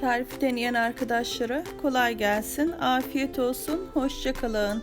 Tarifi deneyen arkadaşlara kolay gelsin, afiyet olsun, hoşça kalın.